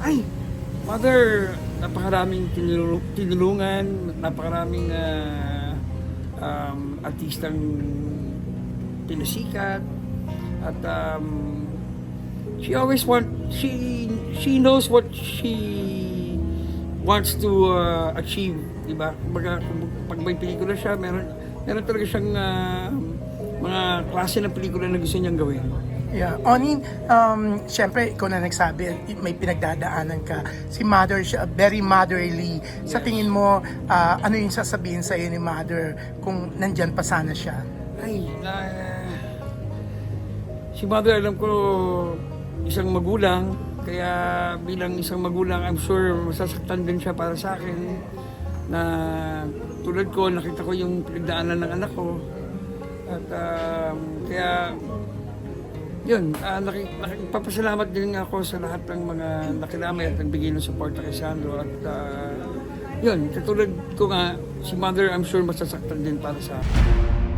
Ay, Mother, napakaraming tinulu- tinulungan, napakaraming ah, um, artistang pinasikat at um, she always want she she knows what she wants to uh, achieve, di ba? Kumbaga, pag may pelikula siya, meron meron talaga siyang ah, mga klase ng pelikula na gusto niyang gawin. Yeah. Onin, um, syempre, ikaw na nagsabi, may pinagdadaanan ka. Si Mother, siya, very motherly. Sa tingin mo, ah, ano yung sasabihin sa'yo ni Mother kung nandyan pa sana siya? Ay, na, si mother alam ko isang magulang, kaya bilang isang magulang, I'm sure masasaktan din siya para sa akin na tulad ko, nakita ko yung pinagdaanan ng anak ko. At um, kaya, yun, uh, naki, nakipapasalamat din ako sa lahat ng mga nakilamay at nagbigay ng suporta kay Sandro. At ah, yun, katulad ko nga, si mother I'm sure masasaktan din para sa akin.